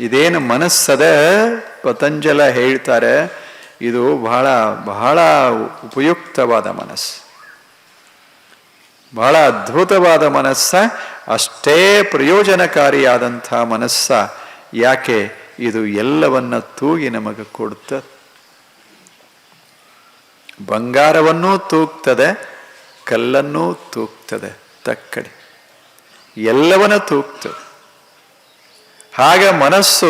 ಇದೇನು ಮನಸ್ಸದ ಪತಂಜಲ ಹೇಳ್ತಾರೆ, ಇದು ಬಹಳ ಬಹಳ ಉಪಯುಕ್ತವಾದ ಮನಸ್ಸು. ಬಹಳ ಅದ್ಭುತವಾದ ಮನಸ್ಸ, ಅಷ್ಟೇ ಪ್ರಯೋಜನಕಾರಿಯಾದಂಥ ಮನಸ್ಸ, ಯಾಕೆ? ಇದು ಎಲ್ಲವನ್ನ ತೂಗಿ ನಮಗೆ ಕೊಡುತ್ತ. ಬಂಗಾರವನ್ನೂ ತೂಗ್ತದೆ, ಕಲ್ಲನ್ನೂ ತೂಗ್ತದೆ, ತಕ್ಕಡಿ. ಎಲ್ಲವನ್ನ ತೂಗ್ತದೆ. ಹಾಗ ಮನಸ್ಸು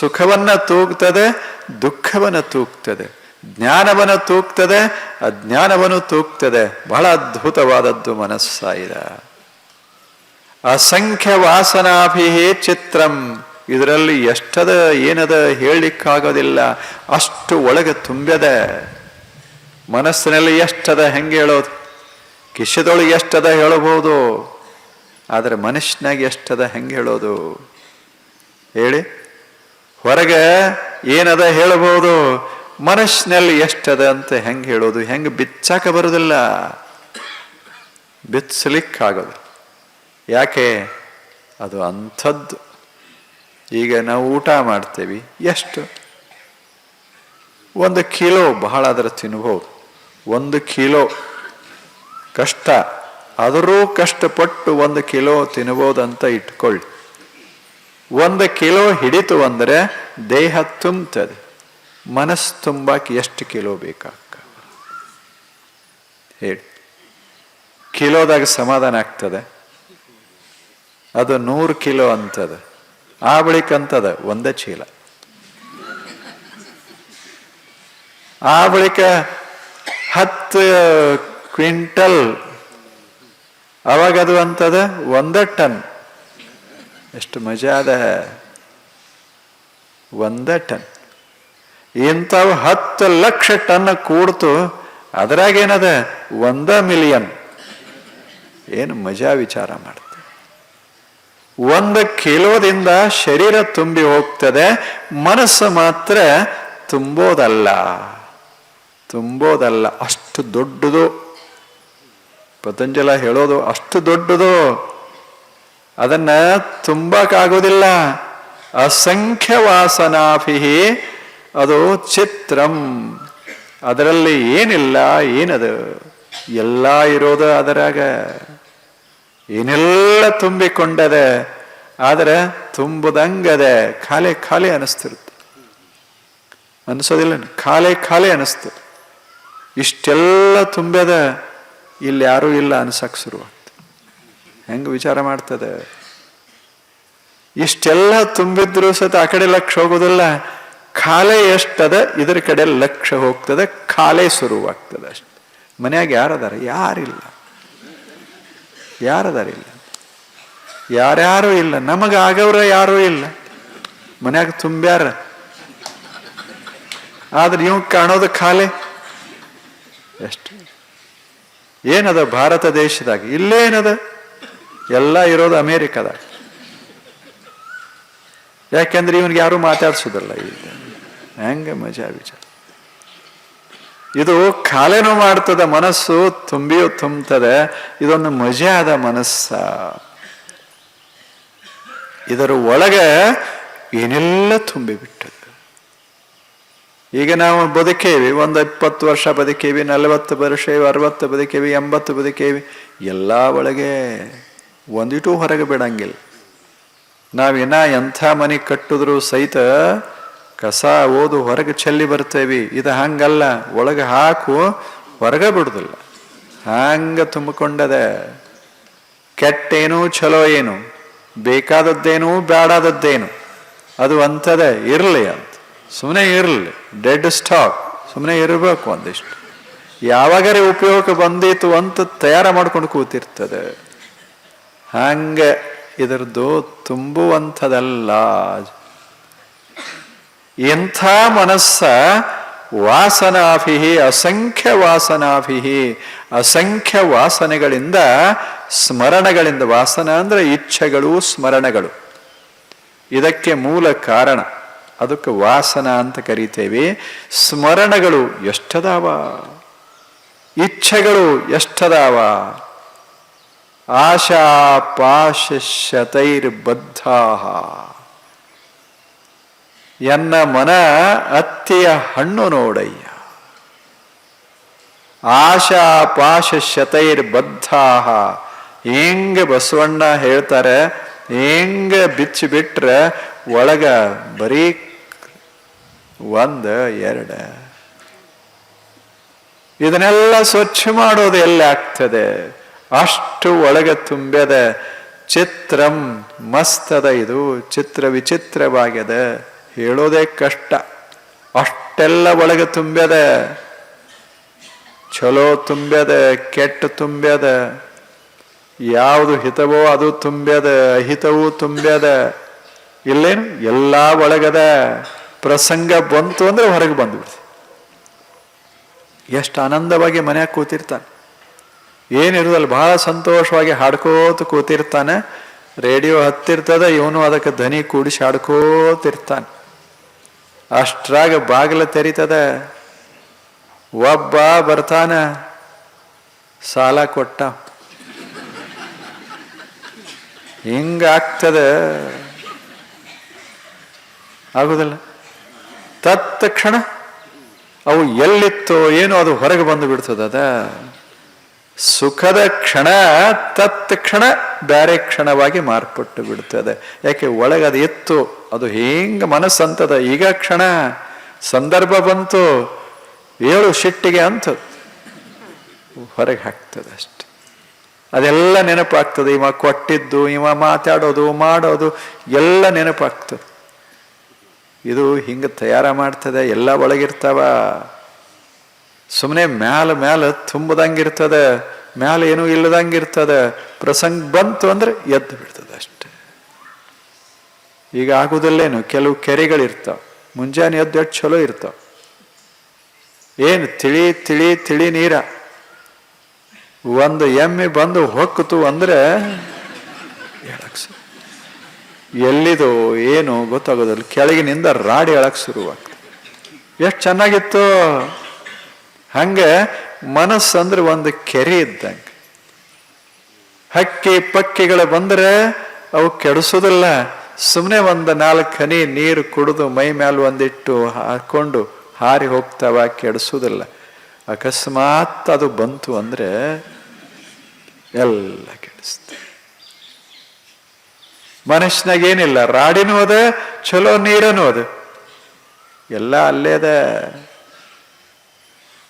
ಸುಖವನ್ನು ತೂಗ್ತದೆ, ದುಃಖವನ್ನು ತೂಗ್ತದೆ. ಜ್ಞಾನವನ್ನು ತೂಗ್ತದೆ, ಅಜ್ಞಾನವನ್ನು ತೂಗ್ತದೆ. ಬಹಳ ಅದ್ಭುತವಾದದ್ದು ಮನಸ್ಸಾಯಿದ. ಅಸಂಖ್ಯ ವಾಸನಾಭಿ ಚಿತ್ರಂ. ಇದರಲ್ಲಿ ಎಷ್ಟದ ಏನದ ಹೇಳಲಿಕ್ಕಾಗೋದಿಲ್ಲ. ಅಷ್ಟು ಒಳಗೆ ತುಂಬ್ಯದ. ಮನಸ್ಸಿನಲ್ಲಿ ಎಷ್ಟದ ಹೆಂಗೆ ಹೇಳೋದು? ಕಿಶದೊಳಗೆ ಎಷ್ಟದ ಹೇಳಬಹುದು? ಆದರೆ ಮನುಷ್ಯನಾಗಿ ಎಷ್ಟದ ಹೆಂಗೆ ಹೇಳೋದು? ಹೇಳಿ. ಹೊರಗೆ ಏನದ ಹೇಳಬಹುದು? ಮನಸ್ಸಿನಲ್ಲಿ ಎಷ್ಟದ ಅಂತ ಹೆಂಗೆ ಹೇಳೋದು? ಹೆಂಗೆ ಬಿಚ್ಚಾಕ ಬರೋದಿಲ್ಲ. ಬಿಚ್ಚಲಿಕ್ಕಾಗೋದು ಯಾಕೆ? ಅದು ಅಂಥದ್ದು. ಈಗ ನಾವು ಊಟ ಮಾಡ್ತೇವೆ. ಎಷ್ಟು? ಒಂದು ಕಿಲೋ ಬಹಳ ಅದರ ತಿನ್ಬೋದು. ಒಂದು ಕಿಲೋ ಕಷ್ಟ. ಆದರೂ ಕಷ್ಟಪಟ್ಟು ಒಂದು ಕಿಲೋ ತಿನ್ಬೋದಂತ ಇಟ್ಕೊಳ್ಳಿ. ಒಂದು ಕಿಲೋ ಹಿಡಿತು ಅಂದರೆ ದೇಹ ತುಂಬ್ತದೆ. ಮನಸ್ಸು ತುಂಬಕ್ಕೆ ಎಷ್ಟು ಕಿಲೋ ಬೇಕಾಗ ಹೇಳಿ. ಕಿಲೋದಾಗ ಸಮಾಧಾನ ಆಗ್ತದೆ? ಅದು ನೂರು ಕಿಲೋ ಅಂತದ. ಆ ಬಳಿಕ ಅಂತದ? ಒಂದೇ ಚೀಲ. ಆ ಬಳಿಕ ಹತ್ತು ಕ್ವಿಂಟಲ್. ಅವಾಗ ಅದು ಅಂತದ? ಒಂದ ಟನ್. ಎಷ್ಟು ಮಜಾದ ಒಂದ ಟನ್. ಇಂಥವು ಹತ್ತು ಲಕ್ಷ ಟನ್ ಕೂಡ್ತು, ಅದ್ರಾಗೇನದ? ಒಂದ ಮಿಲಿಯನ್ ಏನು ಮಜಾ ವಿಚಾರ ಮಾಡ್ತಾರೆ ಒಂದು ಕಿಲೋದಿಂದ ಶರೀರ ತುಂಬಿ ಹೋಗ್ತದೆ, ಮನಸ್ಸು ಮಾತ್ರ ತುಂಬೋದಲ್ಲ. ತುಂಬೋದಲ್ಲ. ಅಷ್ಟು ದೊಡ್ಡದು. ಪತಂಜಲ ಹೇಳೋದು ಅಷ್ಟು ದೊಡ್ಡದು. ಅದನ್ನ ತುಂಬಕ್ಕಾಗೋದಿಲ್ಲ ಅಸಂಖ್ಯ ವಾಸನಾಭಿ ಅದು ಚಿತ್ರಂ. ಅದರಲ್ಲಿ ಏನಿಲ್ಲ, ಏನದು? ಎಲ್ಲ ಇರೋದು ಅದರಾಗ. ಏನೆಲ್ಲ ತುಂಬಿಕೊಂಡದೆ, ಆದರೆ ತುಂಬುದಂಗದೆ, ಖಾಲಿ ಖಾಲಿ ಅನಿಸ್ತಿರುತ್ತೆ. ಅನಿಸೋದಿಲ್ಲ, ಖಾಲಿ ಖಾಲಿ ಅನಿಸ್ತದೆ ಇಷ್ಟೆಲ್ಲ ತುಂಬದ ಇಲ್ಲಿ ಯಾರೂ ಇಲ್ಲ ಅನ್ಸಕ್ಕೆ ಶುರುವಾಗ್ತದೆ ಹೆಂಗೆ ವಿಚಾರ ಮಾಡ್ತದೆ? ಇಷ್ಟೆಲ್ಲ ತುಂಬಿದ್ರು ಸತ ಆ ಕಡೆ ಲಕ್ಷ ಹೋಗೋದಿಲ್ಲ. ಖಾಲೆ ಎಷ್ಟದ, ಇದರ ಕಡೆ ಲಕ್ಷ ಹೋಗ್ತದೆ, ಖಾಲೆ ಶುರುವಾಗ್ತದೆ ಅಷ್ಟೆ. ಮನೆಯಾಗ ಯಾರದಾರ ಯಾರಿಲ್ಲ. ಯಾರದಾರ ಇಲ್ಲ ಯಾರ್ಯಾರು ಇಲ್ಲ? ನಮಗಾಗವ್ರ ಯಾರೂ ಇಲ್ಲ? ಮನ್ಯಾಗ ತುಂಬ್ಯಾರ? ಆದ್ರೆ ಇವ್ ಕಾಣೋದು ಖಾಲಿ. ಎಷ್ಟು. ಏನದ ಭಾರತ ದೇಶದಾಗ? ಇಲ್ಲೇನದ? ಎಲ್ಲ ಇರೋದು ಅಮೇರಿಕದ ಯಾಕೆಂದ್ರೆ ಇವನಿಗೆ ಯಾರು ಮಾತಾಡ್ಸೋದಲ್ಲ ಈಗ. ಹೆಂಗೆ ಮಜಾ ವಿಚಾರ. ಇದು ಖಾಲೆನೂ ಮಾಡ್ತದೆ ಮನಸ್ಸು ತುಂಬಿಯೂ ತುಂಬುತ್ತದೆ. ಇದೊಂದು ಮಜಾದ ಮನಸ್ಸ. ಇದರ ಒಳಗೆ ಏನೆಲ್ಲ ತುಂಬಿಬಿಟ್ಟದ್ದು ಈಗ ನಾವು ಬದುಕೇವಿ, ಒಂದು ಇಪ್ಪತ್ತು ವರ್ಷ ಬದುಕೇವಿ, ನಲವತ್ತು ವರ್ಷ, ಅರವತ್ತು ಬದುಕೇವಿ, ಎಂಬತ್ತು ಬದುಕೇವಿ, ಎಲ್ಲ ಒಳಗೆ ಒಂದಿಟೂ ಹೊರಗೆ ಬಿಡಂಗಿಲ್ಲ. ನಾವಿನ್ನ ಎಂಥ ಮನೆ ಕಟ್ಟಿದ್ರು ಸಹಿತ ಕಸ ಓದು ಹೊರಗೆ ಚೆಲ್ಲಿ ಬರ್ತೇವಿ. ಇದು ಹಂಗಲ್ಲ. ಒಳಗೆ ಹಾಕು, ಹೊರಗೆ ಬಿಡುದಿಲ್ಲ. ಹಂಗ ತುಂಬಿಕೊಂಡದೆ. ಕೆಟ್ಟೇನು ಚಲೋ ಏನು? ಬೇಕಾದದ್ದೇನು ಬೇಡಾದದ್ದೇನು ಅದು ಅಂಥದೇ, ಇರಲಿ ಅಂತ. ಸುಮ್ಮನೆ ಇರಲಿ. ಡೆಡ್ ಸ್ಟಾಕ್ ಸುಮ್ಮನೆ ಇರಬೇಕು ಒಂದಿಷ್ಟು. ಯಾವಾಗರೆ ಉಪಯೋಗಕ್ಕೆ ಬಂದಿತ್ತು ಅಂತ ತಯಾರು ಮಾಡ್ಕೊಂಡು ಕೂತಿರ್ತದೆ. ಹಂಗೆ ಇದರದ್ದು ತುಂಬುವಂಥದಲ್ಲ. ಎಂಥ ಮನಸ್ಸ ವಾಸನಾಭಿ ಅಸಂಖ್ಯ ವಾಸನಾಭಿಹಿ, ಅಸಂಖ್ಯ ವಾಸನೆಗಳಿಂದ ಸ್ಮರಣಗಳಿಂದ, ವಾಸನ ಅಂದ್ರೆ ಇಚ್ಛೆಗಳು, ಸ್ಮರಣಗಳು. ಇದಕ್ಕೆ ಮೂಲ ಕಾರಣ, ಅದಕ್ಕೆ ವಾಸನ ಅಂತ ಕರಿತೇವೆ. ಸ್ಮರಣಗಳು ಎಷ್ಟದಾವ? ಇಚ್ಛೆಗಳು ಎಷ್ಟದಾವ? ಆಶಾ ಶತೈರ್ಬದ್ಧಾ ಎನ್ನ ಮನ ಅತ್ತೆಯ ಹಣ್ಣು ನೋಡಯ್ಯ. ಆಶಾ ಬದ್ಧಾಹ ಹೆಂಗ ಬಸವಣ್ಣ ಹೇಳ್ತಾರೆ, ಹೆಂಗ ಬಿಚ್ಚಿ ಬಿಟ್ರೆ ಒಳಗ ಬರೀ ಒಂದ, ಎರಡ. ಇದನ್ನೆಲ್ಲ ಸ್ವಚ್ಛ ಮಾಡೋದು ಎಲ್ಲಿ ಆಗ್ತದೆ? ಅಷ್ಟು ಒಳಗೆ ತುಂಬ್ಯದ, ಚಿತ್ರಂ ಮಸ್ತದ ಇದು, ಚಿತ್ರ ವಿಚಿತ್ರವಾಗ್ಯದ. ಹೇಳೋದೇ ಕಷ್ಟ. ಅಷ್ಟೆಲ್ಲ ಒಳಗೆ ತುಂಬ್ಯದ ಚಲೋ ತುಂಬ್ಯದ, ಕೆಟ್ಟ ತುಂಬ್ಯದ, ಯಾವುದು ಹಿತವೋ ಅದು ತುಂಬ್ಯದ, ಅಹಿತವೂ ತುಂಬ್ಯದ. ಇಲ್ಲೇನು? ಎಲ್ಲ ಒಳಗದ ಪ್ರಸಂಗ ಬಂತು ಅಂದ್ರೆ ಹೊರಗೆ ಬಂದ್ಬಿಡ್ತು. ಎಷ್ಟು ಆನಂದವಾಗಿ ಮನ್ಯಾಗ ಕೂತಿರ್ತಾನೆ. ಏನಿರುದಲ್ಲ ಬಹಳ ಸಂತೋಷವಾಗಿ ಹಾಡ್ಕೋತ ಕೂತಿರ್ತಾನೆ. ರೇಡಿಯೋ ಹತ್ತಿರ್ತದ, ಇವನು ಅದಕ್ಕೆ ಧ್ವನಿ ಕೂಡಿಸಿ ಹಾಡ್ಕೋತಿರ್ತಾನೆ. ಅಷ್ಟ್ರಾಗ ಬಾಗಿಲ ತೆರೀತದ, ಒಬ್ಬ ಬರ್ತಾನ, ಸಾಲ ಕೊಟ್ಟ. ಹಿಂಗಾಗ್ತದ ಆಗುದಿಲ್ಲ. ತತ್ಕ್ಷಣ ಅವು ಎಲ್ಲಿತ್ತೋ ಏನೋ ಅದು ಹೊರಗೆ ಬಂದು ಬಿಡ್ತದ ಸುಖದ ಕ್ಷಣ ತತ್ಕ್ಷಣ ಬೇರೆ ಕ್ಷಣವಾಗಿ ಮಾರ್ಪಟ್ಟು ಬಿಡ್ತದೆ. ಯಾಕೆ ಒಳಗೆ ಅದು ಇತ್ತು ಅದು ಹೇಗೆ ಮನಸ್ಸಂತದ. ಈಗ ಕ್ಷಣ, ಸಂದರ್ಭ ಬಂತು, ಏಳು ಶಿಟ್ಟಿಗೆ ಅಂತ ಹೊರಗೆ ಹಾಕ್ತದೆ ಅಷ್ಟೆ. ಅದೆಲ್ಲ ನೆನಪಾಗ್ತದೆ. ಇವ ಕೊಟ್ಟಿದ್ದು, ಇವ ಮಾತಾಡೋದು, ಮಾಡೋದು, ಎಲ್ಲ ನೆನಪಾಗ್ತದೆ. ಇದು ಹಿಂಗೆ ತಯಾರ ಮಾಡ್ತದೆ. ಎಲ್ಲ ಒಳಗಿರ್ತಾವ. ಸುಮ್ಮನೆ ಮ್ಯಾಲ ಮ್ಯಾಲ ತುಂಬದಂಗಿರ್ತದೆ, ಮ್ಯಾಲ ಏನೂ ಇಲ್ಲದಂಗಿರ್ತದೆ, ಪ್ರಸಂಗ ಬಂತು ಅಂದ್ರೆ ಎದ್ದು ಬಿಡ್ತದೆ ಅಷ್ಟೆ. ಈಗ ಆಗುದಲ್ಲೇನು? ಕೆಲವು ಕೆರೆಗಳಿರ್ತಾವ. ಮುಂಜಾನೆ ಎದ್ದು ಎಷ್ಟು ಚಲೋ ಇರ್ತಾವ. ಏನು? ತಿಳಿ ತಿಳಿ ತಿಳಿ ನೀರ. ಒಂದು ಎಮ್ಮೆ ಬಂದು ಹೊಕ್ಕಿತು ಅಂದ್ರೆ ಶುರು. ಎಲ್ಲಿದು ಏನು ಗೊತ್ತಾಗೋದಿಲ್ಲ. ಕೆಳಗಿನಿಂದ ರಾಡಿ ಹೇಳಕ್ ಶುರುವಾಗ್ತದೆ. ಎಷ್ಟು ಚೆನ್ನಾಗಿತ್ತು. ಹಂಗೆ ಮನಸ್ಸಂದ್ರೆ ಒಂದು ಕೆರೆ ಇದ್ದಂಗೆ. ಹಕ್ಕಿ ಪಕ್ಕಿಗಳು ಬಂದ್ರೆ ಅವು ಕೆಡಿಸೋದಿಲ್ಲ. ಸುಮ್ಮನೆ ಒಂದು ನಾಲ್ಕು ಹನಿ ನೀರು ಕುಡಿದು ಮೈ ಮೇಲೆ ಒಂದಿಟ್ಟು ಹಾಕೊಂಡು ಹಾರಿ ಹೋಗ್ತಾವ, ಕೆಡಿಸೋದಿಲ್ಲ. ಅಕಸ್ಮಾತ್ ಅದು ಬಂತು ಅಂದ್ರೆ ಎಲ್ಲ ಕೆಡಿಸ್ತು. ಮನುಷ್ಯನಾಗ ಏನಿಲ್ಲ, ರಾಡಿನೂ ಅದ ಚಲೋ ನೀರನೂ ಅದು. ಎಲ್ಲ ಅಲ್ಲೇದ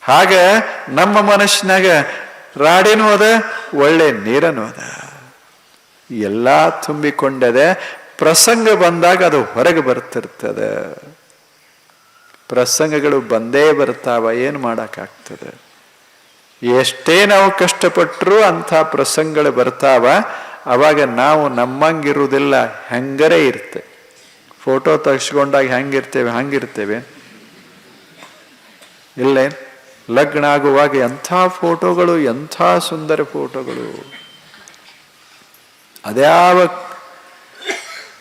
ಹಾಗ ನಮ್ಮ ಮನಸ್ಸಿನಾಗ ರಾಡಿನೂ ಅದ, ಒಳ್ಳೆ ನೀರನೂ ಅದ. ಎಲ್ಲ ತುಂಬಿಕೊಂಡದೆ ಪ್ರಸಂಗ ಬಂದಾಗ ಅದು ಹೊರಗೆ ಬರ್ತಿರ್ತದೆ. ಪ್ರಸಂಗಗಳು ಬಂದೇ ಬರ್ತಾವ, ಏನು ಮಾಡೋಕ್ಕಾಗ್ತದೆ? ಎಷ್ಟೇ ನಾವು ಕಷ್ಟಪಟ್ಟರೂ ಅಂಥ ಪ್ರಸಂಗಗಳು ಬರ್ತಾವ, ಅವಾಗ ನಾವು ನಮ್ಮಂಗಿರುವುದಿಲ್ಲ, ಹೆಂಗರೇ ಇರ್ತೆ ಫೋಟೋ ತೆಗೆಸ್ಕೊಂಡಾಗ ಹೆಂಗಿರ್ತೇವೆ, ಹಂಗಿರ್ತೇವೆ. ಇಲ್ಲೇನು? ಲಗ್ನ ಆಗುವಾಗ ಎಂಥ ಫೋಟೋಗಳು, ಎಂಥ ಸುಂದರ ಫೋಟೋಗಳು. ಅದ್ಯಾವ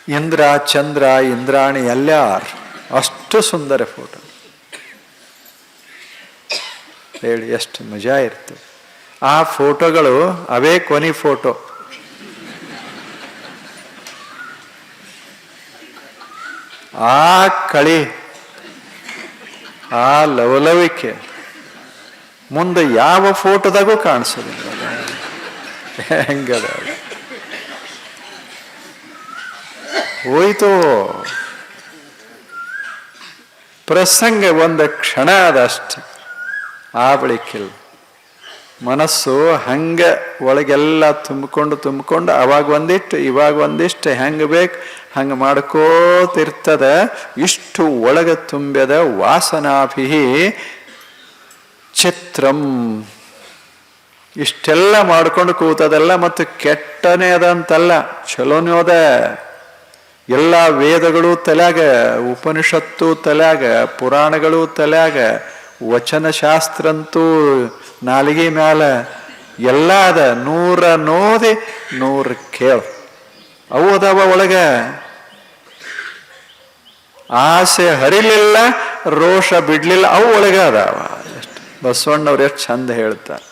ಇಂದ್ರ, ಚಂದ್ರ, ಇಂದ್ರಾಣಿ ಎಲ್ಲಾರ್ ಅಷ್ಟು ಸುಂದರ ಫೋಟೋ. ಹೇಳಿ, ಎಷ್ಟು ಮಜಾ ಇರ್ತದೆ ಆ ಫೋಟೋಗಳು ಅವೇ ಕೊನೆ ಫೋಟೋ. ಆ ಕಳಿ, ಆ ಲವಲವಿಕೆ. ಮುಂದೆ ಯಾವ ಫೋಟೋದಾಗೂ ಕಾಣಿಸೋದಿಲ್ಲ. ಹೆಂಗದ? ಹೋಯ್ತು. ಪ್ರಸಂಗ ಒಂದು ಕ್ಷಣ ಅದಷ್ಟೆ ಆ ಬಳಿಕಿಲ್ಲ ಮನಸ್ಸು ಹಂಗ ಒಳಗೆಲ್ಲ ತುಂಬಿಕೊಂಡು ತುಂಬಿಕೊಂಡು ಅವಾಗ ಒಂದಿಷ್ಟು, ಇವಾಗ ಒಂದಿಷ್ಟು ಹೆಂಗೆ ಬೇಕು ಹಂಗೆ ಮಾಡ್ಕೋತಿರ್ತದ. ಇಷ್ಟು ಒಳಗೆ ತುಂಬ್ಯದ ವಾಸನಾಭಿ ಚಿತ್ರಂ ಇಷ್ಟೆಲ್ಲ ಮಾಡ್ಕೊಂಡು ಕೂತದಲ್ಲ ಮತ್ತು ಕೆಟ್ಟನೇ ಅದಂತಲ್ಲ. ಚಲೋನೇ ಅದ. ಎಲ್ಲ ವೇದಗಳು ತಲೆಯಾಗ, ಉಪನಿಷತ್ತು ತಲೆಯಾಗ, ಪುರಾಣಗಳು ತಲ್ಯಾಗ, ವಚನಶಾಸ್ತ್ರಂತೂ ನಾಲಿಗೆ ಮ್ಯಾಲ ಎಲ್ಲ ಅದ. ನೂರ ನೋದಿ ನೂರ ಕೇಳ. ಅವು ಅದಾವ ಒಳಗ. ಆಸೆ ಹರಿಲಿಲ್ಲ, ರೋಷ ಬಿಡ್ಲಿಲ್ಲ, ಅವು ಒಳಗ ಅದಾವ. ಬಸವಣ್ಣವ್ರು ಎಷ್ಟು ಚಂದ ಹೇಳ್ತಾರೆ.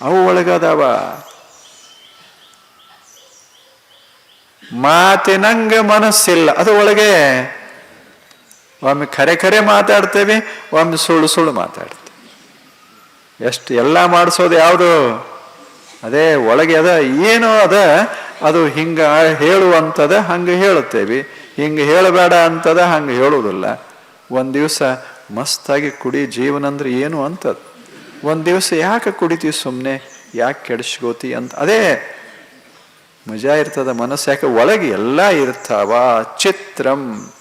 ಅವು ಒಳಗದವ. ಮಾತಿನಂಗ ಮನಸ್ಸಿಲ್ಲ. ಅದು ಒಳಗೆ ಒಮ್ಮೆ ಖರೆ ಖರೆ ಮಾತಾಡ್ತೇವೆ, ಒಮ್ಮೆ ಸುಳ್ಳು ಸುಳ್ಳು ಮಾತಾಡ್ತೇವೆ. ಎಷ್ಟು ಎಲ್ಲ ಮಾಡಿಸೋದು ಯಾವುದು? ಅದೇ ಒಳಗೆ ಅದ, ಏನು ಅದ, ಅದು ಹಿಂಗ ಹೇಳುವಂಥದ ಹಂಗೆ ಹೇಳುತ್ತೇವೆ. ಹಿಂಗೆ ಹೇಳಬೇಡ ಅಂತದ ಹಂಗೆ ಹೇಳುವುದಿಲ್ಲ. ಒಂದು ದಿವಸ ಮಸ್ತಾಗಿ ಕುಡಿ, ಜೀವನ ಅಂದ್ರೆ ಏನು ಅಂತದ್ ಒಂದು ದಿವಸ ಯಾಕೆ ಕುಡಿತೀವಿ ಸುಮ್ಮನೆ ಯಾಕೆ ಕೆಡಿಸ್ಕೋತಿ ಅಂತ. ಅದೇ ಮಜಾ ಇರ್ತದ ಮನಸ್ಸು. ಯಾಕೆ ಒಳಗೆ ಎಲ್ಲ ಇರ್ತಾವ? ಚಿತ್ರಂ.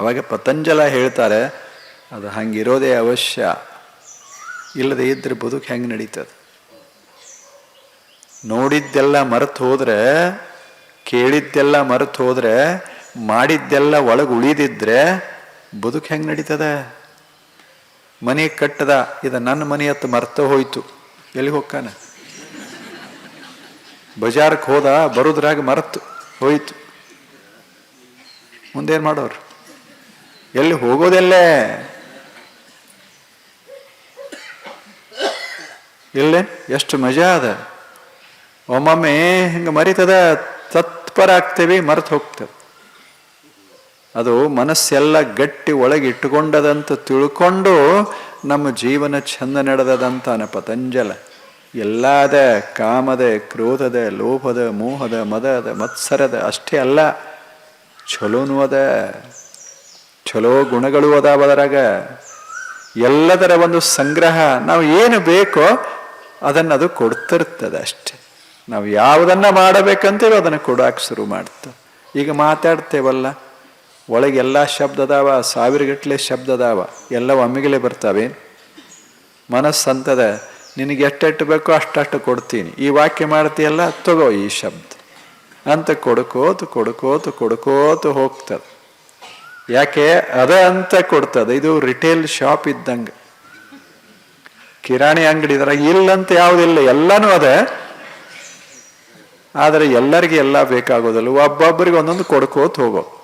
ಅವಾಗ ಪತಂಜಲ ಹೇಳ್ತಾರೆ, ಅದು ಹಂಗಿರೋದೇ ಅವಶ್ಯ. ಇಲ್ಲದೆ ಇದ್ರೆ ಬದುಕು ಹೆಂಗೆ ನಡೀತದೆ? ನೋಡಿದ್ದೆಲ್ಲ ಮರೆತು ಹೋದ್ರೆ, ಕೇಳಿದ್ದೆಲ್ಲ ಮರೆತು ಹೋದ್ರೆ, ಮಾಡಿದ್ದೆಲ್ಲ ಒಳಗೆ ಉಳಿದಿದ್ರೆ ಬದುಕು ಹೆಂಗೆ ನಡೀತದ? ಮನೆ ಕಟ್ಟದ, ಇದು ನನ್ನ ಮನೆ ಹತ್ತು ಮರ್ತ ಹೋಯ್ತು. ಎಲ್ಲಿ ಹೋಗ್ಕಾನ? ಬಜಾರ್ಕ್ ಹೋದ, ಬರೋದ್ರಾಗ ಮರೆತು ಹೋಯ್ತು. ಮುಂದೇನು ಮಾಡೋರು? ಎಲ್ಲಿ ಹೋಗೋದೆಲ್ಲೇ? ಇಲ್ಲೇ ಎಷ್ಟು ಮಜಾ ಅದ. ಒಮ್ಮೊಮ್ಮೆ ಹಿಂಗೆ ಮರಿತದ, ತತ್ಪರ ಆಗ್ತೇವೆ, ಮರೆತು ಹೋಗ್ತದೆ ಅದು ಮನಸ್ಸೆಲ್ಲ ಗಟ್ಟಿ ಒಳಗೆ ಇಟ್ಟುಕೊಂಡದಂತ ತಿಳ್ಕೊಂಡು ನಮ್ಮ ಜೀವನ ಚಂದ ನಡೆದದಂತಾನ ಪತಂಜಲ. ಎಲ್ಲಾದ ಕಾಮದ, ಕ್ರೋಧದ, ಲೋಭದ, ಮೋಹದ, ಮದದ, ಮತ್ಸರದ ಅಷ್ಟೇ ಅಲ್ಲ ಚಲೋನೂ ಅದ ಚಲೋ ಗುಣಗಳು ಅದಾವ ಅದರಾಗ. ಎಲ್ಲದರ ಒಂದು ಸಂಗ್ರಹ ನಾವು ಏನು ಬೇಕೋ ಅದನ್ನು ಅದು ಕೊಡ್ತಿರ್ತದೆ ಅಷ್ಟೆ. ನಾವು ಯಾವುದನ್ನು ಮಾಡಬೇಕಂತೇಳಿ ಅದನ್ನು ಕೊಡೋಕೆ ಶುರು ಮಾಡ್ತೇವೆ. ಈಗ ಮಾತಾಡ್ತೇವಲ್ಲ ಒಳಗೆ ಎಲ್ಲ ಶಬ್ದ ಅದಾವ ಸಾವಿರಗಟ್ಟಲೆ ಶಬ್ದ ಅದಾವ ಎಲ್ಲ ಒಮ್ಮಿಗಲೇ ಬರ್ತಾವೆ. ಮನಸ್ಸಂತದ, ನಿನಗೆ ಎಷ್ಟೆಟ್ಟು ಬೇಕೋ ಅಷ್ಟು ಕೊಡ್ತೀನಿ. ಈ ವಾಕ್ಯ ಮಾಡ್ತೀಯಲ್ಲ, ತಗೋ ಈ ಶಬ್ದ. ಅಂತ ಕೊಡ್ಕೋತು ಕೊಡ್ಕೋತು ಕೊಡ್ಕೋತು ಹೋಗ್ತದೆ. ಯಾಕೆ? ಅದ ಅಂತ ಕೊಡ್ತದೆ. ಇದು ರಿಟೇಲ್ ಶಾಪ್ ಇದ್ದಂಗೆ. ಕಿರಾಣಿ ಅಂಗಡಿ ಇದ್ರಾಗ ಇಲ್ಲಂತ ಯಾವುದಿಲ್ಲ ಎಲ್ಲನೂ ಅದ. ಆದರೆ ಎಲ್ಲರಿಗೆ ಎಲ್ಲ ಬೇಕಾಗೋದಿಲ್ಲ. ಒಬ್ಬೊಬ್ಬರಿಗೆ ಒಂದೊಂದು ಕೊಡ್ಕೋತ ಹೋಗೋ.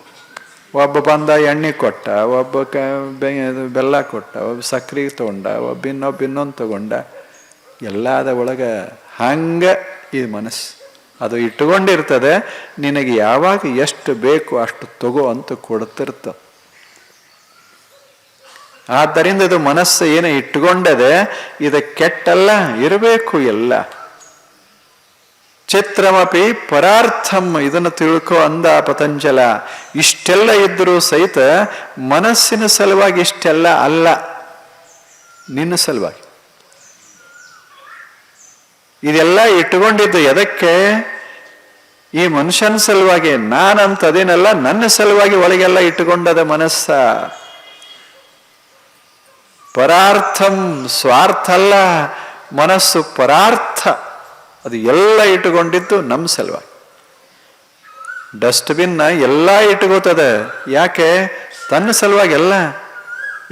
ಒಬ್ಬ ಬಂದ ಎಣ್ಣೆ ಕೊಟ್ಟ, ಒಬ್ಬ ಕ ಬೆಲ್ಲ ಕೊಟ್ಟ, ಒಬ್ಬ ಸಕ್ರೆ ತಗೊಂಡ, ಒಬ್ಬ ಇನ್ನೊಬ್ಬ ಇನ್ನೊಂದು ತಗೊಂಡ, ಎಲ್ಲದ ಒಳಗೆ ಹಂಗೆ ಈ ಮನಸ್ಸು. ಅದು ಇಟ್ಟುಕೊಂಡಿರ್ತದೆ, ನಿನಗೆ ಯಾವಾಗ ಎಷ್ಟು ಬೇಕು ಅಷ್ಟು ತಗೋ ಅಂತ ಕೊಡ್ತಿರ್ತ ಆದ್ದರಿಂದ ಇದು ಮನಸ್ಸು ಏನು ಇಟ್ಟುಕೊಂಡದೆ, ಇದು ಕೆಟ್ಟಲ್ಲ, ಇರಬೇಕು ಎಲ್ಲ. ಚಿತ್ರಮಪಿ ಪರಾರ್ಥಂ ಇದನ್ನು ತಿಳ್ಕೊ ಅಂದ ಪತಂಜಲ. ಇಷ್ಟೆಲ್ಲ ಇದ್ದರೂ ಸಹಿತ ಮನಸ್ಸಿನ ಸಲುವಾಗಿ ಇಷ್ಟೆಲ್ಲ ಅಲ್ಲ. ನಿನ್ನ ಸಲುವಾಗಿ. ಇದೆಲ್ಲ ಇಟ್ಟುಕೊಂಡಿದ್ದು ಎದಕ್ಕೆ? ಈ ಮನುಷ್ಯನ ಸಲುವಾಗಿ, ನಾನಂತ ಅದೇನಲ್ಲ, ನನ್ನ ಸಲುವಾಗಿ ಒಳಗೆಲ್ಲ ಇಟ್ಟುಕೊಂಡದ ಮನಸ್ಸ. ಪರಾರ್ಥಂ ಸ್ವಾರ್ಥ ಅಲ್ಲ ಮನಸ್ಸು ಪರಾರ್ಥ. ಅದು ಎಲ್ಲ ಇಟ್ಟುಕೊಂಡಿದ್ದು ನಮ್ಮ ಸಲುವಾಗಿ. ಡಸ್ಟ್ಬಿನ್ನ ಎಲ್ಲ ಇಟ್ಕೋತದೆ ಯಾಕೆ? ತನ್ನ ಸಲುವಾಗಿ ಎಲ್ಲ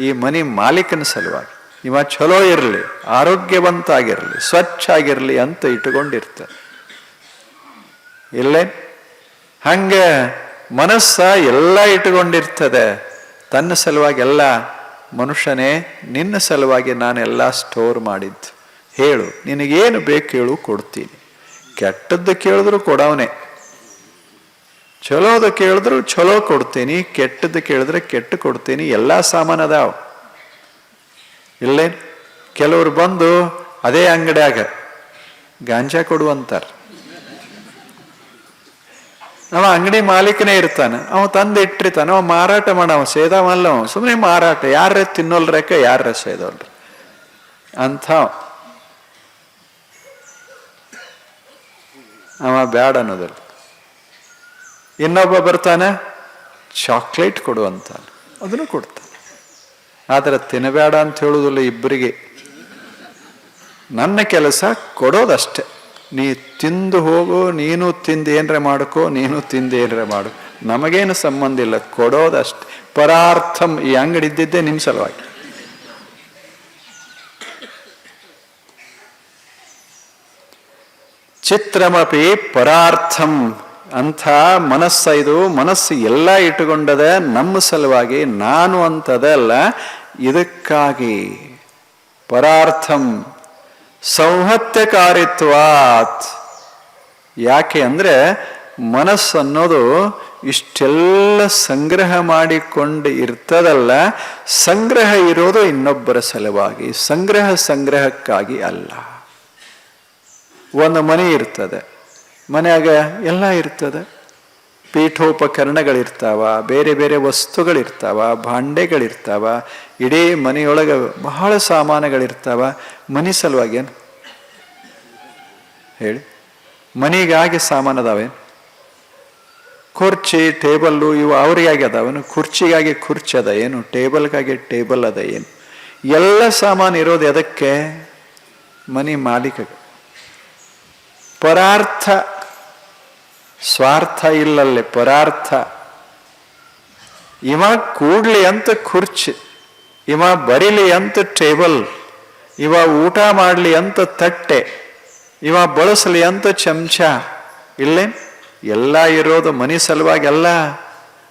ಈ ಮನೆ ಮಾಲೀಕನ ಸಲುವಾಗಿ. ಇವ ಚಲೋ ಇರಲಿ ಆರೋಗ್ಯವಂತ ಆಗಿರಲಿ ಸ್ವಚ್ಛ ಆಗಿರಲಿ ಅಂತ ಇಟ್ಟುಕೊಂಡಿರ್ತದೆ ಇಲ್ಲೇ? ಹಂಗೆ ಮನಸ್ಸ ಎಲ್ಲ ಇಟ್ಟುಕೊಂಡಿರ್ತದೆ. ತನ್ನ ಸಲುವಾಗಿ ಎಲ್ಲ ಮನುಷ್ಯನೇ, ನಿನ್ನ ಸಲುವಾಗಿ ನಾನೆಲ್ಲ ಸ್ಟೋರ್ ಮಾಡಿದ್ದು. ಹೇಳು, ನಿನಗೇನು ಬೇಕು ಹೇಳು, ಕೊಡ್ತೀನಿ. ಕೆಟ್ಟದ್ದು ಕೇಳಿದ್ರು ಕೊಡವನೆ. ಚಲೋದ ಕೇಳಿದ್ರು ಚಲೋ ಕೊಡ್ತೀನಿ, ಕೆಟ್ಟದ್ದು ಕೇಳಿದ್ರೆ ಕೆಟ್ಟು ಕೊಡ್ತೀನಿ, ಎಲ್ಲ ಸಾಮಾನು ಅದಾವ. ಇಲ್ಲೇ ಕೆಲವರು ಬಂದು ಅದೇ ಅಂಗಡಿಯಾಗ ಗಾಂಜಾ ಕೊಡುವಂತಾರ ಅವ ಅಂಗಡಿ ಮಾಲೀಕನೇ ಇರ್ತಾನೆ, ಅವ ತಂದು ಇಟ್ಟಿರ್ತಾನ, ಅವ ಮಾರಾಟ ಮಾಡವ ಸೇದಾವಲ್ಲ ಸುಮ್ಮನೆ ಮಾರಾಟ ಯಾರ ತಿನ್ನೋಲ್ರಕ್ಕ ಯಾರ ಸೇದೋಲ್ರಿ. ಅಂಥ ಅವ ಬ್ಯಾಡ ಅನ್ನೋದಲ್ಲ ಇನ್ನೊಬ್ಬ ಬರ್ತಾನೆ ಚಾಕ್ಲೇಟ್ ಕೊಡು ಅಂತಾನೆ. ಅದನ್ನು ಕೊಡ್ತಾನೆ. ಆದರೆ ತಿನ್ನಬೇಡ ಅಂತ ಹೇಳುವುದಿಲ್ಲ ಇಬ್ಬರಿಗೆ ನನ್ನ ಕೆಲಸ ಕೊಡೋದಷ್ಟೆ. ನೀ ತಿಂದು ಹೋಗು, ನೀನು ತಿಂದು ಏನರೆ ಮಾಡ್ಕೋ, ನೀನು ತಿಂದು ಏನರೆ ಮಾಡು ನಮಗೇನು ಸಂಬಂಧ ಇಲ್ಲ, ಕೊಡೋದಷ್ಟೆ. ಪರಾರ್ಥಂ ಈ ಅಂಗಡಿ ಇದ್ದಿದ್ದೇ ನಿಮ್ಮ ಸಲುವಾಗಿ. ಚಿತ್ರಮಪಿ ಪರಾರ್ಥಂ ಅಂಥ ಮನಸ್ಸ ಇದು, ಮನಸ್ಸು ಎಲ್ಲ ಇಟ್ಟುಕೊಂಡದ ನಮ್ಮ ಸಲುವಾಗಿ ನಾನು ಅಂತದಲ್ಲ ಇದಕ್ಕಾಗಿ ಪರಾರ್ಥಂ ಸಂಹತ್ಯಕಾರಿತ್ವಾತ್. ಯಾಕೆ ಅಂದರೆ ಮನಸ್ಸು ಅನ್ನೋದು ಇಷ್ಟೆಲ್ಲ ಸಂಗ್ರಹ ಮಾಡಿಕೊಂಡು ಇರ್ತದಲ್ಲ, ಸಂಗ್ರಹ ಇರೋದು ಇನ್ನೊಬ್ಬರ ಸಲುವಾಗಿ, ಸಂಗ್ರಹ, ಸಂಗ್ರಹಕ್ಕಾಗಿ ಅಲ್ಲ. ಒಂದು ಮನೆ ಇರ್ತದೆ. ಮನೆಯಾಗ ಎಲ್ಲ ಇರ್ತದೆ. ಪೀಠೋಪಕರಣಗಳಿರ್ತಾವ, ಬೇರೆ ಬೇರೆ ವಸ್ತುಗಳಿರ್ತಾವ, ಭಾಂಡೆಗಳಿರ್ತಾವ, ಇಡೀ ಮನೆಯೊಳಗೆ ಬಹಳ ಸಾಮಾನುಗಳಿರ್ತಾವ. ಮನೆ ಸಲುವಾಗಿ ಏನು? ಹೇಳಿ. ಮನೆಗಾಗಿ ಸಾಮಾನು ಅದಾವೇನು ಕುರ್ಚಿ, ಟೇಬಲ್ಲು ಇವು ಅವರಿಗಾಗಿ ಅದಾವೇನು ಕುರ್ಚಿಗಾಗಿ ಕುರ್ಚಿ ಅದ ಏನು? ಟೇಬಲ್ಗಾಗಿ ಟೇಬಲ್ ಅದ ಏನು? ಎಲ್ಲ ಸಾಮಾನು ಇರೋದು ಎದಕ್ಕೆ? ಮನೆ ಮಾಲೀಕ ಪರಾರ್ಥ, ಸ್ವಾರ್ಥ ಇಲ್ಲಲ್ಲಿ, ಪರಾರ್ಥ. ಇವ ಕೂಡ್ಲಿ ಅಂತ ಕುರ್ಚಿ ಇವ ಬರಿಲಿ ಅಂತ ಟೇಬಲ್, ಇವ ಊಟ ಮಾಡಲಿ ಅಂತ ತಟ್ಟೆ, ಇವ ಬಳಸಲಿ ಅಂತ ಚಮಚ. ಇಲ್ಲೇ? ಎಲ್ಲ ಇರೋದು ಮನೆ ಸಲುವಾಗಿ ಅಲ್ಲ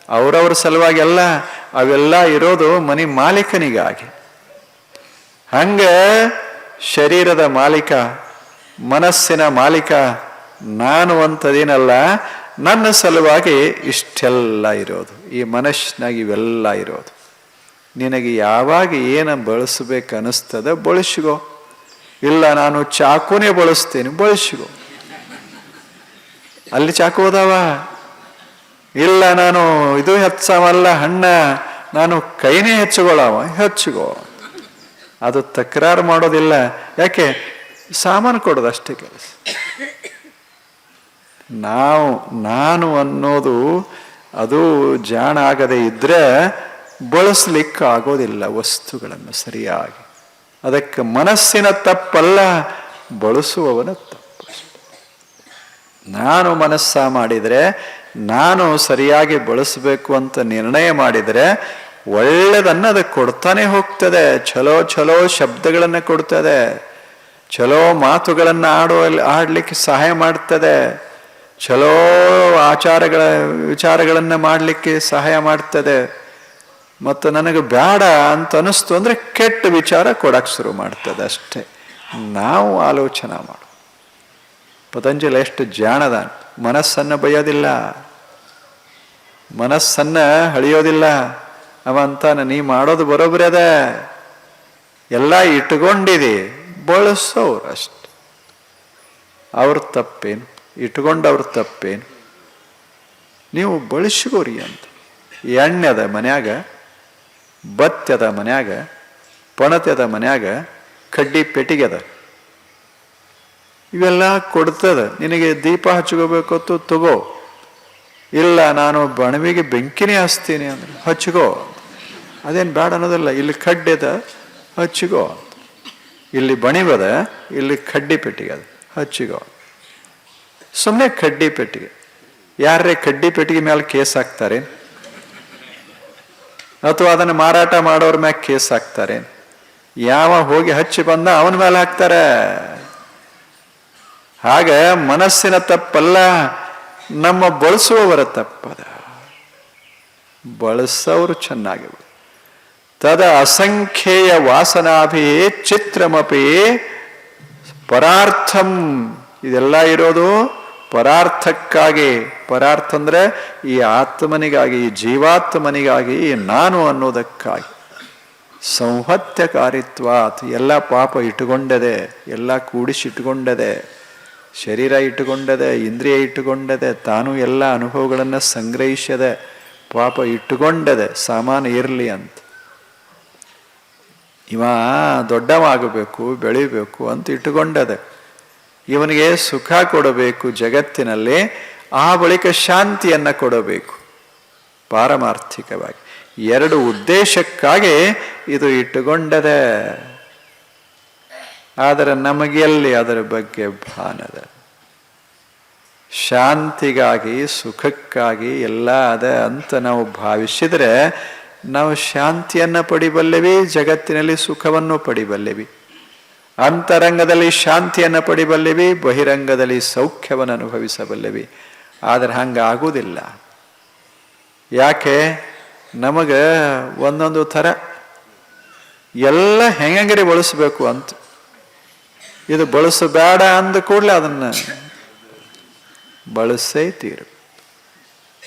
ಅವರವ್ರ ಸಲುವಾಗಿ ಅಲ್ಲ ಅವೆಲ್ಲ ಇರೋದು ಮನೆ ಮಾಲೀಕನಿಗಾಗಿ. ಹಂಗೆ ಶರೀರದ ಮಾಲೀಕ ಮನಸ್ಸಿನ ಮಾಲೀಕ ನಾನು ಅಂತದೇನಲ್ಲ, ನನ್ನ ಸಲುವಾಗಿ ಇಷ್ಟೆಲ್ಲ ಇರೋದು. ಈ ಮನಸ್ಸಿನಾಗ ಇವೆಲ್ಲ ಇರೋದು. ನಿನಗೆ ಯಾವಾಗ ಏನು ಬಳಸಬೇಕು ಅನ್ನಿಸ್ತದೆ ಬಳಸಿಗೋ ಇಲ್ಲ, ನಾನು ಚಾಕುನೇ ಬಳಸ್ತೀನಿ ಬಳಸಿಗೋ ಅಲ್ಲಿ ಚಾಕು ಅದಾವ? ಇಲ್ಲ, ನಾನು ಇದು ಹೆಚ್ಚವಲ್ಲ, ಹಣ್ಣ, ನಾನು ಕೈನೇ ಹೆಚ್ಚುಗೊಳವ, ಹೆಚ್ಚುಗೋ. ಅದು ತಕರಾರು ಮಾಡೋದಿಲ್ಲ. ಯಾಕೆ? ಸಾಮಾನು ಕೊಡೋದು ಕೆಲಸ. ನಾವು, ನಾನು ಅನ್ನೋದು ಅದು ಜಾಣ ಆಗದೆ ಇದ್ರೆ ಬಳಸ್ಲಿಕ್ಕೆ ಆಗೋದಿಲ್ಲ ವಸ್ತುಗಳನ್ನು ಸರಿಯಾಗಿ. ಅದಕ್ಕೆ ಮನಸ್ಸಿನ ತಪ್ಪಲ್ಲ, ಬಳಸುವವನ ತಪ್ಪು ನಾನು ಮನಸ್ಸ ಮಾಡಿದರೆ, ನಾನು ಸರಿಯಾಗಿ ಬಳಸಬೇಕು ಅಂತ ನಿರ್ಣಯ ಮಾಡಿದರೆ ಒಳ್ಳೆಯದನ್ನು ಅದಕ್ಕೆ ಕೊಡ್ತಾನೆ ಹೋಗ್ತದೆ ಚಲೋ ಚಲೋ ಶಬ್ದಗಳನ್ನು ಕೊಡ್ತದೆ. ಚಲೋ ಮಾತುಗಳನ್ನು ಆಡೋ ಆಡಲಿಕ್ಕೆ ಸಹಾಯ ಮಾಡ್ತದೆ. ಚಲೋ ಆಚಾರಗಳ, ವಿಚಾರಗಳನ್ನು ಮಾಡಲಿಕ್ಕೆ ಸಹಾಯ ಮಾಡ್ತದೆ. ಮತ್ತು ನನಗೆ ಬೇಡ ಅಂತ ಅನ್ನಿಸ್ತು ಅಂದರೆ ಕೆಟ್ಟ ವಿಚಾರ ಕೊಡಕ್ಕೆ ಶುರು ಮಾಡ್ತದೆ ಅಷ್ಟೇ. ನಾವು ಆಲೋಚನೆ ಮಾಡು ಪತಂಜಲಿ, ಎಷ್ಟು ಜಾಣದ ಮನಸ್ಸನ್ನು ಬಯ್ಯೋದಿಲ್ಲ. ಮನಸ್ಸನ್ನು ಹಳಿಯೋದಿಲ್ಲ ಅವ ಅಂತಾನೆ ನೀ ಮಾಡೋದು ಬರೋಬ್ರಿ ಅದ. ಎಲ್ಲ ಇಟ್ಕೊಂಡಿದೆ. ಬಳಸೋರು ಅಷ್ಟೆ. ಅವ್ರ ತಪ್ಪೇನು? ಇಟ್ಕೊಂಡವ್ರ ತಪ್ಪೇನು? ನೀವು ಬಳಸ್ಕೋರಿ ಅಂತ. ಎಣ್ಣೆ ಅದ ಮನ್ಯಾಗ ಬತ್ತದ ಮನ್ಯಾಗ ಪಣತೆ ಅದ ಮನ್ಯಾಗ, ಕಡ್ಡಿ ಪೆಟ್ಟಿಗೆದ. ಇವೆಲ್ಲ ಕೊಡ್ತದ. ನಿನಗೆ ದೀಪ ಹಚ್ಕೋಬೇಕತ್ತು ತಗೋ. ಇಲ್ಲ, ನಾನು ಬಣವಿಗೆ ಬೆಂಕಿನೇ ಹಚ್ತೀನಿ ಅಂದ್ರೆ ಹಚ್ಕೋ ಅದೇನು ಬೇಡ ಅನ್ನೋದಲ್ಲ, ಇಲ್ಲಿ ಕಡ್ಡೆದ ಹಚ್ಕೋ ಇಲ್ಲಿ ಬಣಿವದ, ಇಲ್ಲಿ ಕಡ್ಡಿ ಪೆಟ್ಟಿಗೆ ಅದು, ಹಚ್ಚಿಗೋ. ಸುಮ್ಮನೆ ಕಡ್ಡಿ ಪೆಟ್ಟಿಗೆ. ಯಾರೇ ಕಡ್ಡಿ ಪೆಟ್ಟಿಗೆ ಮೇಲೆ ಕೇಸ್ ಹಾಕ್ತಾರೆ? ಅಥವಾ ಅದನ್ನು ಮಾರಾಟ ಮಾಡೋರ ಮ್ಯಾಗ ಕೇಸ್ ಹಾಕ್ತಾರೆ? ಯಾವ ಹೋಗಿ ಹಚ್ಚಿ ಬಂದ ಅವನ ಮೇಲೆ ಹಾಕ್ತಾರೆ? ಹಾಗೆ ಮನಸ್ಸಿನ ತಪ್ಪಲ್ಲ, ನಮ್ಮ ಬಳಸುವವರ ತಪ್ಪದ. ಬಳಸೋರು ಚೆನ್ನಾಗಿ ತದ ಅಸಂಖ್ಯೇಯ ವಾಸನಾಭಿ ಚಿತ್ರಮಪಿ ಪರಾರ್ಥಂ. ಇದೆಲ್ಲ ಇರೋದು ಪರಾರ್ಥಕ್ಕಾಗಿ. ಪರಾರ್ಥ ಅಂದ್ರೆ ಈ ಆತ್ಮನಿಗಾಗಿ, ಈ ಜೀವಾತ್ಮನಿಗಾಗಿ ನಾನು ಅನ್ನೋದಕ್ಕಾಗಿ. ಸಂಹತ್ಯಕಾರಿತ್ವಾತ್, ಎಲ್ಲ ಪಾಪ ಇಟ್ಟುಕೊಂಡದೆ, ಎಲ್ಲ ಕೂಡಿಸಿಟ್ಟುಕೊಂಡದೆ, ಶರೀರ ಇಟ್ಟುಕೊಂಡದೆ, ಇಂದ್ರಿಯ ಇಟ್ಟುಕೊಂಡದೆ, ತಾನು ಎಲ್ಲ ಅನುಭವಗಳನ್ನು ಸಂಗ್ರಹಿಸದೆ, ಪಾಪ ಇಟ್ಟುಕೊಂಡದೆ ಸಾಮಾನು ಇರಲಿ ಅಂತ. ಇವ ದೊಡ್ಡವಾಗಬೇಕು, ಬೆಳಿಬೇಕು ಅಂತ ಇಟ್ಟುಕೊಂಡದೆ. ಇವನಿಗೆ ಸುಖ ಕೊಡಬೇಕು ಜಗತ್ತಿನಲ್ಲಿ, ಆ ಬಳಿಕ ಶಾಂತಿಯನ್ನು ಕೊಡಬೇಕು. ಪಾರಮಾರ್ಥಿಕವಾಗಿ. ಎರಡು ಉದ್ದೇಶಕ್ಕಾಗಿ ಇದು ಇಟ್ಟುಕೊಂಡದೆ. ಆದರೆ ನಮಗೆಲ್ಲಿ ಅದರ ಬಗ್ಗೆ ಭಾನದ? ಶಾಂತಿಗಾಗಿ, ಸುಖಕ್ಕಾಗಿ ಎಲ್ಲ ಅದ ಅಂತ ನಾವು ಭಾವಿಸಿದರೆ ನಾವು ಶಾಂತಿಯನ್ನು ಪಡಿಬಲ್ಲೆವಿ, ಜಗತ್ತಿನಲ್ಲಿ ಸುಖವನ್ನು ಪಡಿಬಲ್ಲೆವಿ. ಅಂತರಂಗದಲ್ಲಿ ಶಾಂತಿಯನ್ನು ಪಡಿಬಲ್ಲೆವಿ, ಬಹಿರಂಗದಲ್ಲಿ ಸೌಖ್ಯವನ್ನು ಅನುಭವಿಸಬಲ್ಲೆವಿ. ಆದರೆ ಹಂಗೆ ಆಗುವುದಿಲ್ಲ ಯಾಕೆ? ನಮಗೆ ಒಂದೊಂದು ಥರ. ಎಲ್ಲ ಹೆಂಗಂಗರಿ ಬಳಸಬೇಕು ಅಂತ. ಇದು ಬಳಸಬೇಡ ಅಂದ ಕೂಡಲೇ ಅದನ್ನು ಬಳಸೇ ತೀರು.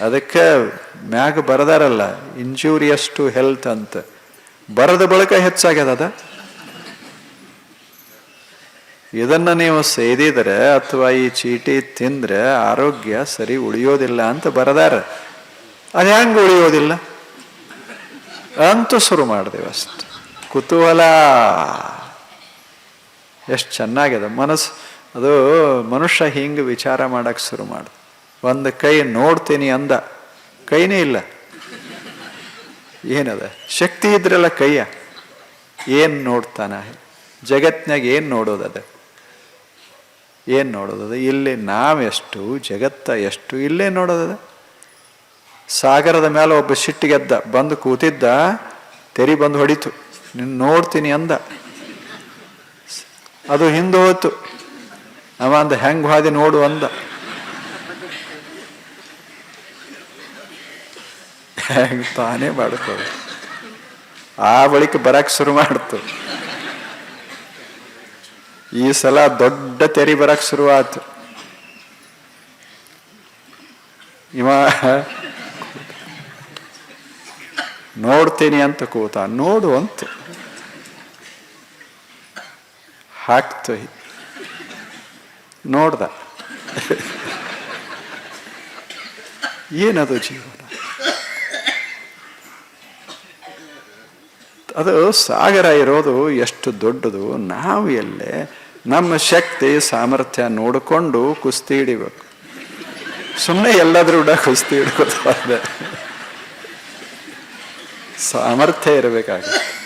ಅದಕ್ಕೆ ಮ್ಯಾಗ ಬರದಾರಲ್ಲ ಇಂಜೂರಿಯಸ್ ಟು ಹೆಲ್ತ್ ಅಂತ. ಬರದ ಬಳಿಕ ಹೆಚ್ಚಾಗ್ಯದ ಅದ? ಇದನ್ನು ನೀವು ಸೇದಿದ್ರೆ ಅಥವಾ ಈ ಚೀಟಿ ತಿಂದ್ರೆ ಆರೋಗ್ಯ ಸರಿ ಉಳಿಯೋದಿಲ್ಲ ಅಂತ ಬರದಾರ. ಅದು ಹೆಂಗೆ ಉಳಿಯೋದಿಲ್ಲ? ಅಂತೂ ಶುರು ಮಾಡಿದೆವು ಅಷ್ಟು. ಕುತೂಹಲ. ಎಷ್ಟು ಚೆನ್ನಾಗಿದೆ ಮನಸ್ಸು. ಅದು ಮನುಷ್ಯ ಹಿಂಗೆ ವಿಚಾರ ಮಾಡಕ್ಕೆ ಶುರು ಮಾಡ ಒಂದು ಕೈ ನೋಡ್ತೀನಿ ಅಂದ. ಕೈನೇ ಇಲ್ಲ. ಏನದ? ಶಕ್ತಿ ಇದ್ರಲ್ಲ ಕೈಯ. ಏನು ನೋಡ್ತಾನ? ಜಗತ್ನಾಗ ಏನು ನೋಡೋದದ ಏನು ನೋಡೋದದ ಇಲ್ಲಿ ನಾವೆಷ್ಟು, ಜಗತ್ತ ಎಷ್ಟು, ಇಲ್ಲೇ ನೋಡೋದದ ಸಾಗರದ ಮೇಲೆ ಒಬ್ಬ ಸಿಟ್ಟಿಗೆದ್ದ ಬಂದು ಕೂತಿದ್ದ, ತೆರಿ ಬಂದು ಹೊಡಿತು. ನಿನ್ನ ನೋಡ್ತೀನಿ ಅಂದ. ಅದು ಹಿಂದೆ ಹೋಯ್ತು ಅವ ಅಂದ, ಹೆಂಗ್ ಹಾದಿ ನೋಡು ಅಂದ. ಹೆಂಗ್ ತಾನೇ ಮಾಡ್ಕೋದು ಆ ಬಳಿಕ ಬರಕ್ ಶುರು ಮಾಡ್ತು. ಈ ಸಲ ದೊಡ್ಡ ತೆರಿ ಬರಕ್ ಶುರು ಆತು. ಇವ ನೋಡ್ತೀನಿ ಅಂತ ಕೂತ, ನೋಡು ಅಂತ. ಹಾಕ್ತು. ನೋಡ್ದ. ಏನದು ಜೀವನ ಅದು ಸಾಗರ ಇರೋದು ಎಷ್ಟು ದೊಡ್ಡದು, ನಾವು ಎಲ್ಲೇ ನಮ್ಮ ಶಕ್ತಿ, ಸಾಮರ್ಥ್ಯ ನೋಡಿಕೊಂಡು ಕುಸ್ತಿ ಹಿಡಿಬೇಕು. ಸುಮ್ಮನೆ ಎಲ್ಲಾದ್ರೂ ಕೂಡ ಕುಸ್ತಿ ಹಿಡ್ಕೋತಾರೆ ಸಾಮರ್ಥ್ಯ ಇರಬೇಕಾಗುತ್ತೆ.